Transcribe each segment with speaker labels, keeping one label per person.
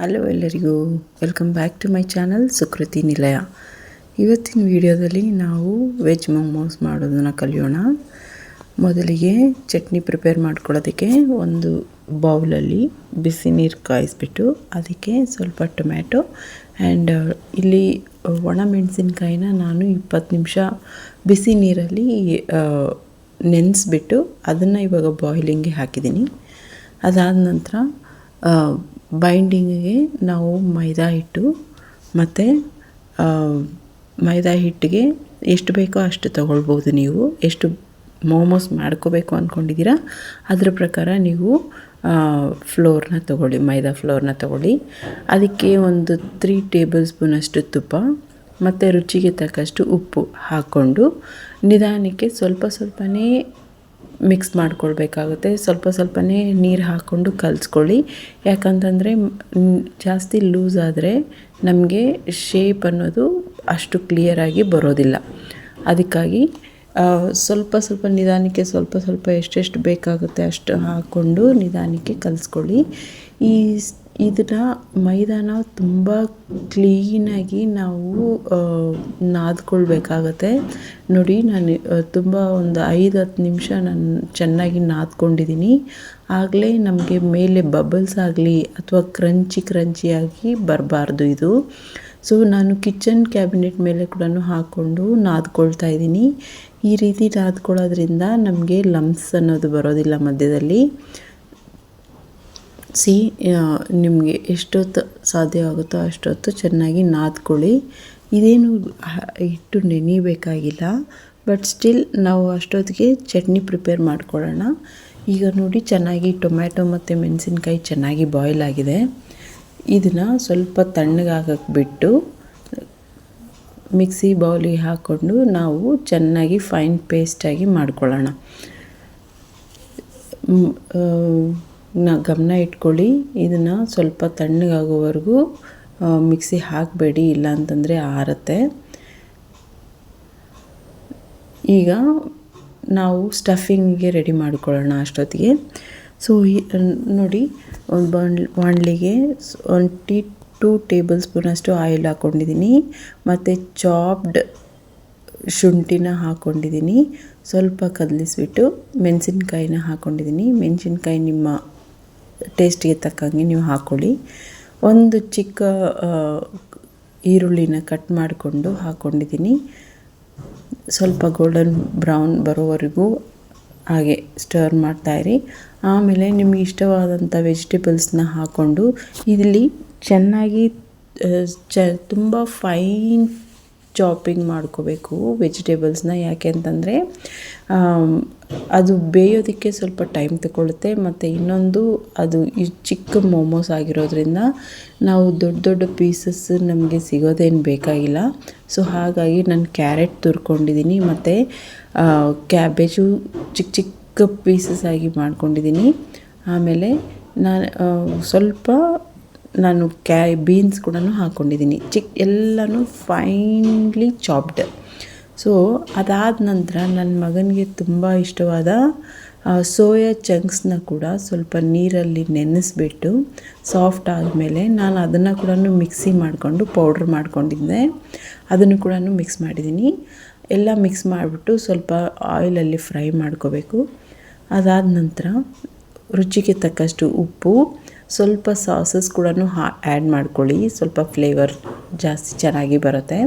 Speaker 1: Hello ಎಲ್ಲರಿಗೂ welcome back to my channel Sukruthi Nilaya. ಇವತ್ತಿನ ವಿಡಿಯೋದಲ್ಲಿ ನಾವು ವೆಜ್ ಮೊಮೋಸ್ ಮಾಡೋದನ್ನು ಕಲಿಯೋಣ. ಮೊದಲಿಗೆ ಚಟ್ನಿ ಪ್ರಿಪೇರ್ ಮಾಡ್ಕೊಳ್ಳೋದಕ್ಕೆ ಒಂದು ಬೌಲಲ್ಲಿ ಬಿಸಿ ನೀರು ಕಾಯಿಸ್ಬಿಟ್ಟು ಅದಕ್ಕೆ ಸ್ವಲ್ಪ ಟೊಮ್ಯಾಟೊ ಆ್ಯಂಡ್ ಇಲ್ಲಿ ಒಣ ಮೆಣಸಿನ್ಕಾಯಿನ ನಾನು ಇಪ್ಪತ್ತು ನಿಮಿಷ ಬಿಸಿ ನೀರಲ್ಲಿ ನೆನೆಸ್ಬಿಟ್ಟು ಅದನ್ನು ಇವಾಗ ಬಾಯ್ಲಿಂಗ್ಗೆ ಹಾಕಿದ್ದೀನಿ. ಅದಾದ ನಂತರ ಬೈಂಡಿಂಗಿಗೆ ನಾವು ಮೈದಾ ಹಿಟ್ಟು ಮತ್ತು ಮೈದಾ ಹಿಟ್ಟಿಗೆ ಎಷ್ಟು ಬೇಕೋ ಅಷ್ಟು ತಗೊಳ್ಬೋದು ನೀವು. ಎಷ್ಟು ಮೋಮೋಸ್ ಮಾಡ್ಕೋಬೇಕು ಅಂದ್ಕೊಂಡಿದ್ದೀರಾ ಅದ್ರ ಪ್ರಕಾರ ನೀವು ಫ್ಲೋರ್ನ ತಗೊಳ್ಳಿ, ಮೈದಾ ಫ್ಲೋರ್ನ ತಗೊಳ್ಳಿ. ಅದಕ್ಕೆ ಒಂದು ತ್ರೀ ಟೇಬಲ್ ಸ್ಪೂನ್ ಅಷ್ಟು ತುಪ್ಪ, ಮತ್ತು ರುಚಿಗೆ ತಕ್ಕಷ್ಟು ಉಪ್ಪು ಹಾಕ್ಕೊಂಡು ನಿಧಾನಕ್ಕೆ ಸ್ವಲ್ಪ ಸ್ವಲ್ಪನೇ ಮಿಕ್ಸ್ ಮಾಡ್ಕೊಳ್ಬೇಕಾಗುತ್ತೆ. ಸ್ವಲ್ಪ ಸ್ವಲ್ಪನೇ ನೀರು ಹಾಕ್ಕೊಂಡು ಕಲಿಸ್ಕೊಳ್ಳಿ. ಯಾಕಂತಂದರೆ ಜಾಸ್ತಿ ಲೂಸ್ ಆದರೆ ನಮಗೆ ಶೇಪ್ ಅನ್ನೋದು ಅಷ್ಟು ಕ್ಲಿಯರಾಗಿ ಬರೋದಿಲ್ಲ. ಅದಕ್ಕಾಗಿ ಸ್ವಲ್ಪ ಸ್ವಲ್ಪ ನಿಧಾನಕ್ಕೆ ಸ್ವಲ್ಪ ಸ್ವಲ್ಪ ಎಷ್ಟೆಷ್ಟು ಬೇಕಾಗುತ್ತೆ ಅಷ್ಟು ಹಾಕ್ಕೊಂಡು ನಿಧಾನಕ್ಕೆ ಕಲಿಸ್ಕೊಳ್ಳಿ. ಈ ಇದನ್ನು ಮೈದಾನ ತುಂಬ ಕ್ಲೀನಾಗಿ ನಾವು ನಾದ್ಕೊಳ್ಬೇಕಾಗತ್ತೆ. ನೋಡಿ, ನಾನು ತುಂಬ ಒಂದು ಐದು ಹತ್ತು ನಿಮಿಷ ನಾನು ಚೆನ್ನಾಗಿ ನಾದ್ಕೊಂಡಿದ್ದೀನಿ ಆಗಲೇ ನಮಗೆ ಮೇಲೆ ಬಬಲ್ಸ್ ಆಗಲಿ ಅಥವಾ ಕ್ರಂಚಿ ಕ್ರಂಚಿಯಾಗಿ ಬರಬಾರ್ದು ಇದು. ಸೊ ನಾನು ಕಿಚನ್ ಕ್ಯಾಬಿನೆಟ್ ಮೇಲೆ ಕೂಡ ಹಾಕ್ಕೊಂಡು ನಾದ್ಕೊಳ್ತಾ ಇದ್ದೀನಿ ಈ ರೀತಿ ನಾದ್ಕೊಳ್ಳೋದ್ರಿಂದ ನಮಗೆ ಲಮ್ಸ್ ಅನ್ನೋದು ಬರೋದಿಲ್ಲ ಮಧ್ಯದಲ್ಲಿ. ಸಿ ನಿಮಗೆ ಎಷ್ಟೊತ್ತು ಸಾಧ್ಯ ಆಗುತ್ತೋ ಅಷ್ಟೊತ್ತು ಚೆನ್ನಾಗಿ ನಾದ್ಕೊಳ್ಳಿ. ಇದೇನು ಹಿಟ್ಟು ನೆನಿಬೇಕಾಗಿಲ್ಲ. ಬಟ್ ಸ್ಟಿಲ್ ನಾವು ಅಷ್ಟೊತ್ತಿಗೆ ಚಟ್ನಿ ಪ್ರಿಪೇರ್ ಮಾಡ್ಕೊಳ್ಳೋಣ. ಈಗ ನೋಡಿ ಚೆನ್ನಾಗಿ ಟೊಮ್ಯಾಟೊ ಮತ್ತು ಮೆಣಸಿನ್ಕಾಯಿ ಚೆನ್ನಾಗಿ ಬಾಯ್ಲ್ ಆಗಿದೆ. ಇದನ್ನು ಸ್ವಲ್ಪ ತಣ್ಣಗಾಗಕ್ಕೆ ಬಿಟ್ಟು ಮಿಕ್ಸಿ ಬೌಲಿಗೆ ಹಾಕ್ಕೊಂಡು ನಾವು ಚೆನ್ನಾಗಿ ಫೈನ್ ಪೇಸ್ಟಾಗಿ ಮಾಡ್ಕೊಳ್ಳೋಣ. ನ ಗಮನ ಇಟ್ಕೊಳ್ಳಿ. ಇದನ್ನು ಸ್ವಲ್ಪ ತಣ್ಣಗಾಗೋವರೆಗೂ ಮಿಕ್ಸಿ ಹಾಕಬೇಡಿ ಇಲ್ಲ ಅಂತಂದರೆ ಆರತ್ತೆ. ಈಗ ನಾವು ಸ್ಟಫಿಂಗಿಗೆ ರೆಡಿ ಮಾಡಿಕೊಳ್ಳೋಣ ಅಷ್ಟೊತ್ತಿಗೆ. ಸೊ ನೋಡಿ, ಒಂದು ಬಾಂಡ್ ಬಾಣಲಿಗೆ ಒಂದು ಟೀ, ಟೂ ಟೇಬಲ್ ಸ್ಪೂನಷ್ಟು ಆಯಿಲ್ ಹಾಕ್ಕೊಂಡಿದ್ದೀನಿ ಮತ್ತು ಚಾಪ್ಡ್ ಶುಂಠಿನ ಹಾಕ್ಕೊಂಡಿದ್ದೀನಿ ಸ್ವಲ್ಪ ಕದಲಿಸ್ಬಿಟ್ಟು ಮೆಣಸಿನ್ಕಾಯಿನ ಹಾಕ್ಕೊಂಡಿದ್ದೀನಿ ಮೆಣಸಿನ್ಕಾಯಿ ನಿಮ್ಮ ಟೇಸ್ಟಿಗೆ ತಕ್ಕಂಗೆ ನೀವು ಹಾಕ್ಕೊಳ್ಳಿ ಒಂದು ಚಿಕ್ಕ ಈರುಳ್ಳಿನ ಕಟ್ ಮಾಡಿಕೊಂಡು ಹಾಕ್ಕೊಂಡಿದ್ದೀನಿ ಸ್ವಲ್ಪ ಗೋಲ್ಡನ್ ಬ್ರೌನ್ ಬರೋವರೆಗೂ ಹಾಗೆ ಸ್ಟರ್ ಮಾಡ್ತಾಯಿರಿ ಆಮೇಲೆ ನಿಮಗೆ ಇಷ್ಟವಾದಂಥ ವೆಜಿಟೇಬಲ್ಸ್ನ ಹಾಕ್ಕೊಂಡು ಇಲ್ಲಿ ಚೆನ್ನಾಗಿ ಚ, ತುಂಬ ಫೈನ್ ಚಾಪಿಂಗ್ ಮಾಡ್ಕೋಬೇಕು ವೆಜಿಟೇಬಲ್ಸ್ನ ಯಾಕೆ ಅಂತಂದರೆ ಅದು ಬೇಯೋದಕ್ಕೆ ಸ್ವಲ್ಪ ಟೈಮ್ ತಗೊಳ್ಳುತ್ತೆ ಮತ್ತು ಇನ್ನೊಂದು ಅದು ಚಿಕ್ಕ ಮೋಮೋಸ್ ಆಗಿರೋದ್ರಿಂದ ನಾವು ದೊಡ್ಡ ದೊಡ್ಡ ಪೀಸಸ್ ನಮಗೆ ಸಿಗೋದೇನು ಬೇಕಾಗಿಲ್ಲ. ಸೊ ಹಾಗಾಗಿ ನಾನು ಕ್ಯಾರೆಟ್ ತುರ್ಕೊಂಡಿದ್ದೀನಿ ಮತ್ತು ಕ್ಯಾಬೇಜು ಚಿಕ್ಕ ಚಿಕ್ಕ ಪೀಸಸ್ ಆಗಿ ಮಾಡ್ಕೊಂಡಿದ್ದೀನಿ ಆಮೇಲೆ ನಾನು ಸ್ವಲ್ಪ ನಾನು ಕ್ಯಾ ಬೀನ್ಸ್ ಕೂಡ ಹಾಕ್ಕೊಂಡಿದ್ದೀನಿ ಚಿಕ್, ಎಲ್ಲನೂ ಫೈನ್ಲಿ ಚಾಪ್ಡ್ ಸೊ ಅದಾದ ನಂತರ ನನ್ನ ಮಗನಿಗೆ ತುಂಬ ಇಷ್ಟವಾದ ಸೋಯಾ ಚಂಕ್ಸ್ನ ಕೂಡ ಸ್ವಲ್ಪ ನೀರಲ್ಲಿ ನೆನೆಸ್ಬಿಟ್ಟು ಸಾಫ್ಟ್ ಆದಮೇಲೆ ನಾನು ಅದನ್ನು ಕೂಡ ಮಿಕ್ಸಿ ಮಾಡಿಕೊಂಡು ಪೌಡ್ರ್ ಮಾಡಿಕೊಂಡಿದ್ದೆ. ಅದನ್ನು ಕೂಡ ಮಿಕ್ಸ್ ಮಾಡಿದ್ದೀನಿ. ಎಲ್ಲ ಮಿಕ್ಸ್ ಮಾಡಿಬಿಟ್ಟು ಸ್ವಲ್ಪ ಆಯಿಲಲ್ಲಿ ಫ್ರೈ ಮಾಡ್ಕೋಬೇಕು. ಅದಾದ ನಂತರ ರುಚಿಗೆ ತಕ್ಕಷ್ಟು ಉಪ್ಪು ಸ್ವಲ್ಪ ಸಾಸಸ್ ಕೂಡ ಆ್ಯಡ್ ಮಾಡ್ಕೊಳ್ಳಿ. ಸ್ವಲ್ಪ ಫ್ಲೇವರ್ ಜಾಸ್ತಿ ಚೆನ್ನಾಗಿ ಬರುತ್ತೆ.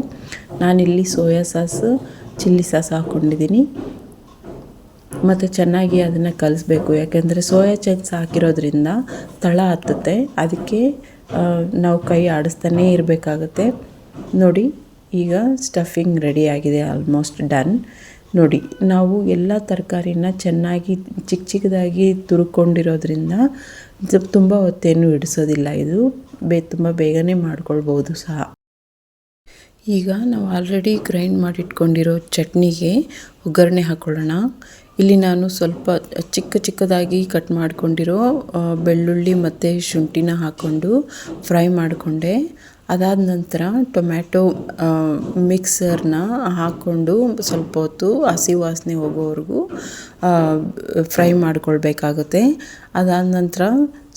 Speaker 1: ನಾನಿಲ್ಲಿ ಸೋಯಾ ಸಾಸ್, ಚಿಲ್ಲಿ ಸಾಸ್ ಹಾಕ್ಕೊಂಡಿದ್ದೀನಿ ಮತ್ತು ಚೆನ್ನಾಗಿ ಅದನ್ನು ಕಲಿಸ್ಬೇಕು. ಯಾಕೆಂದರೆ ಸೋಯಾ ಚಂಕ್ಸ್ ಹಾಕಿರೋದ್ರಿಂದ ತಳ ಹತ್ತುತ್ತೆ. ಅದಕ್ಕೆ ನಾವು ಕೈ ಆಡಿಸ್ತಾನೇ ಇರಬೇಕಾಗತ್ತೆ. ನೋಡಿ, ಈಗ ಸ್ಟಫಿಂಗ್ ರೆಡಿಯಾಗಿದೆ ಆಲ್ಮೋಸ್ಟ್ ಡನ್ ನೋಡಿ, ನಾವು ಎಲ್ಲ ತರಕಾರಿನ ಚೆನ್ನಾಗಿ ಚಿಕ್ಕ ಚಿಕ್ಕದಾಗಿ ತುರ್ಕೊಂಡಿರೋದ್ರಿಂದ ತುಂಬ ಹೊತ್ತೇನು ಹಿಡಿಸೋದಿಲ್ಲ ಇದು ಬೇ ತುಂಬ ಬೇಗನೆ ಮಾಡ್ಕೊಳ್ಬೋದು ಸಹ. ಈಗ ನಾವು ಆಲ್ರೆಡಿ ಗ್ರೈಂಡ್ ಮಾಡಿಟ್ಕೊಂಡಿರೋ ಚಟ್ನಿಗೆ ಒಗ್ಗರಣೆ ಹಾಕ್ಕೊಳ್ಳೋಣ ಇಲ್ಲಿ ನಾನು ಸ್ವಲ್ಪ ಚಿಕ್ಕ ಚಿಕ್ಕದಾಗಿ ಕಟ್ ಮಾಡ್ಕೊಂಡಿರೋ ಬೆಳ್ಳುಳ್ಳಿ ಮತ್ತು ಶುಂಠಿನ ಹಾಕ್ಕೊಂಡು ಫ್ರೈ ಮಾಡಿಕೊಂಡೆ. ಅದಾದ ನಂತರ ಟೊಮ್ಯಾಟೊ ಮಿಕ್ಸರ್ನ ಹಾಕ್ಕೊಂಡು ಸ್ವಲ್ಪ ಹೊತ್ತು ಹಸಿ ವಾಸನೆ ಹೋಗೋವರೆಗೂ ಫ್ರೈ ಮಾಡಿಕೊಳ್ಬೇಕಾಗುತ್ತೆ. ಅದಾದ ನಂತರ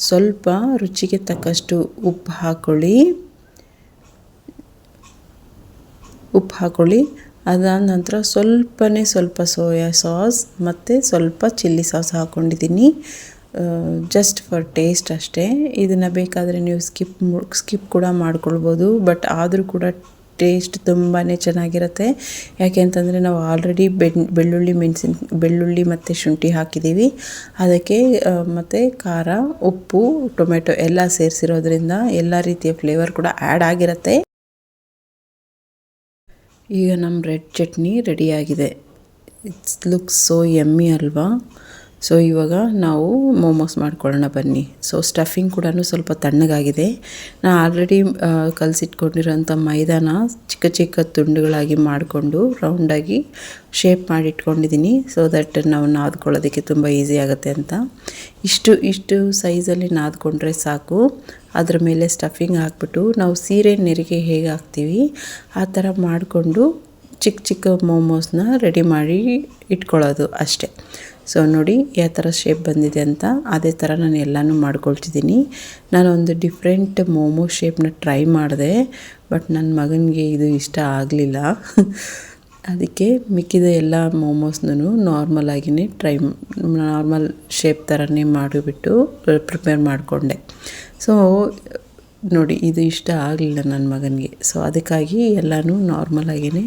Speaker 1: ಸ್ವಲ್ಪ ರುಚಿಗೆ ತಕ್ಕಷ್ಟು ಉಪ್ಪು ಹಾಕ್ಕೊಳ್ಳಿ ಉಪ್ಪು ಹಾಕ್ಕೊಳ್ಳಿ ಅದಾದ ನಂತರ ಸ್ವಲ್ಪನೇ ಸ್ವಲ್ಪ ಸೋಯಾ ಸಾಸ್ ಮತ್ತು ಸ್ವಲ್ಪ ಚಿಲ್ಲಿ ಸಾಸ್ ಹಾಕ್ಕೊಂಡಿದ್ದೀನಿ ಜಸ್ಟ್ ಫಾರ್ ಟೇಸ್ಟ್ ಅಷ್ಟೇ. ಇದನ್ನು ಬೇಕಾದರೆ ನೀವು ಸ್ಕಿಪ್ ಸ್ಕಿಪ್ ಕೂಡ ಮಾಡ್ಕೊಳ್ಬೋದು ಬಟ್ ಆದರೂ ಕೂಡ ಟೇಸ್ಟ್ ತುಂಬಾ ಚೆನ್ನಾಗಿರುತ್ತೆ. ಯಾಕೆ ಅಂತಂದರೆ ನಾವು ಆಲ್ರೆಡಿ ಬೆಳ್ಳುಳ್ಳಿ ಮೆಣಸಿನ, ಬೆಳ್ಳುಳ್ಳಿ ಮತ್ತು ಶುಂಠಿ ಹಾಕಿದ್ದೀವಿ ಅದಕ್ಕೆ ಮತ್ತು ಖಾರ, ಉಪ್ಪು, ಟೊಮೆಟೊ ಎಲ್ಲ ಸೇರಿಸಿರೋದ್ರಿಂದ ಎಲ್ಲ ರೀತಿಯ ಫ್ಲೇವರ್ ಕೂಡ ಆ್ಯಡ್ ಆಗಿರುತ್ತೆ. ಈಗ ನಮ್ಮ ರೆಡ್ ಚಟ್ನಿ ರೆಡಿಯಾಗಿದೆ ಇಟ್ಸ್ ಲುಕ್ಸ್ ಸೋ ಎಮ್ಮಿ ಅಲ್ವಾ? ಸೊ ಇವಾಗ ನಾವು ಮೋಮೋಸ್ ಮಾಡ್ಕೊಳ್ಳೋಣ ಬನ್ನಿ. ಸೊ ಸ್ಟಫಿಂಗ್ ಕೂಡ ಸ್ವಲ್ಪ ತಣ್ಣಗಾಗಿದೆ. ನಾನು ಆಲ್ರೆಡಿ ಕಲಸಿಟ್ಕೊಂಡಿರೋಂಥ ಮೈದಾನ ಚಿಕ್ಕ ಚಿಕ್ಕ ತುಂಡುಗಳಾಗಿ ಮಾಡಿಕೊಂಡು ರೌಂಡಾಗಿ ಶೇಪ್ ಮಾಡಿಟ್ಕೊಂಡಿದ್ದೀನಿ. ಸೊ ದಟ್ ನಾವು ನಾದ್ಕೊಳ್ಳೋದಕ್ಕೆ ತುಂಬ ಈಸಿ ಆಗುತ್ತೆ ಅಂತ. ಇಷ್ಟು ಇಷ್ಟು ಸೈಜಲ್ಲಿ ನಾದ್ಕೊಂಡ್ರೆ ಸಾಕು. ಅದ್ರ ಮೇಲೆ ಸ್ಟಫಿಂಗ್ ಹಾಕ್ಬಿಟ್ಟು ನಾವು ಸೀರೆ ನೆರಿಗೆ ಹೇಗೆ ಹಾಕ್ತೀವಿ, ಆ ಥರ ಮಾಡಿಕೊಂಡು ಚಿಕ್ಕ ಚಿಕ್ಕ ಮೋಮೋಸ್ನ ರೆಡಿ ಮಾಡಿ ಇಟ್ಕೊಳ್ಳೋದು ಅಷ್ಟೇ. ಸೊ ನೋಡಿ ಯಾವ ಥರ ಶೇಪ್ ಬಂದಿದೆ ಅಂತ ಅದೇ ಥರ ನಾನು ಎಲ್ಲನೂ ಮಾಡ್ಕೊಳ್ತಿದ್ದೀನಿ. ಒಂದು ಡಿಫ್ರೆಂಟ್ ಮೋಮೋ ಶೇಪ್ನ ಟ್ರೈ ಮಾಡಿದೆ ಬಟ್ ನನ್ನ ಮಗನಿಗೆ ಇದು ಇಷ್ಟ ಆಗಲಿಲ್ಲ. ಅದಕ್ಕೆ ಮಿಕ್ಕಿದ ಎಲ್ಲ ಮೋಮೋಸ್ನೂ ನಾರ್ಮಲ್ ಆಗಿಯೇ ಟ್ರೈ ನಾರ್ಮಲ್ ಶೇಪ್ ಥರನೇ ಮಾಡಿಬಿಟ್ಟು ಪ್ರಿಪೇರ್ ಮಾಡಿಕೊಂಡೆ. ಸೊ ನೋಡಿ, ಇದು ಇಷ್ಟ ಆಗಲಿಲ್ಲ ನನ್ನ ಮಗನಿಗೆ. ಸೊ ಅದಕ್ಕಾಗಿ ಎಲ್ಲನೂ ನಾರ್ಮಲ್ ಆಗಿಯೇ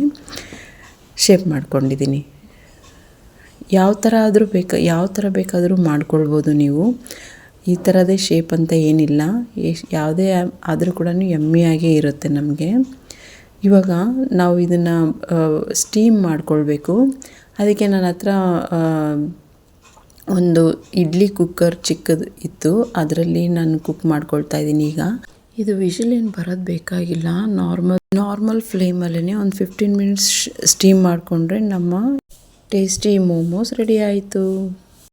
Speaker 1: ಶೇಪ್ ಮಾಡ್ಕೊಂಡಿದ್ದೀನಿ ಯಾವ ಥರ ಆದರೂ ಬೇಕು, ಯಾವ ಥರ ಬೇಕಾದರೂ ಮಾಡ್ಕೊಳ್ಬೋದು ನೀವು. ಈ ಥರದೇ ಶೇಪ್ ಅಂತ ಏನಿಲ್ಲ. ಯಾವುದೇ ಆದರೂ ಕೂಡ ಎಮ್ಮೆಯಾಗೇ ಇರುತ್ತೆ ನಮಗೆ. ಇವಾಗ ನಾವು ಇದನ್ನು ಸ್ಟೀಮ್ ಮಾಡ್ಕೊಳ್ಬೇಕು. ಅದಕ್ಕೆ ನನ್ನ ಹತ್ರ ಒಂದು ಇಡ್ಲಿ ಕುಕ್ಕರ್ ಚಿಕ್ಕದು ಇತ್ತು. ಅದರಲ್ಲಿ ನಾನು ಕುಕ್ ಮಾಡ್ಕೊಳ್ತಾ ಇದ್ದೀನಿ ಈಗ. ಇದು ವಿಷಲ್ ಏನು ಬರೋದು ಬೇಕಾಗಿಲ್ಲ. ನಾರ್ಮಲ್ ನಾರ್ಮಲ್ ಫ್ಲೇಮಲ್ಲೇ ಒಂದು ಫಿಫ್ಟೀನ್ ಮಿನಿಟ್ಸ್ ಸ್ಟೀಮ್ ಮಾಡಿಕೊಂಡ್ರೆ ನಮ್ಮ ಟೇಸ್ಟಿ ಮೋಮೋಸ್ ರೆಡಿ ಆಯಿತು.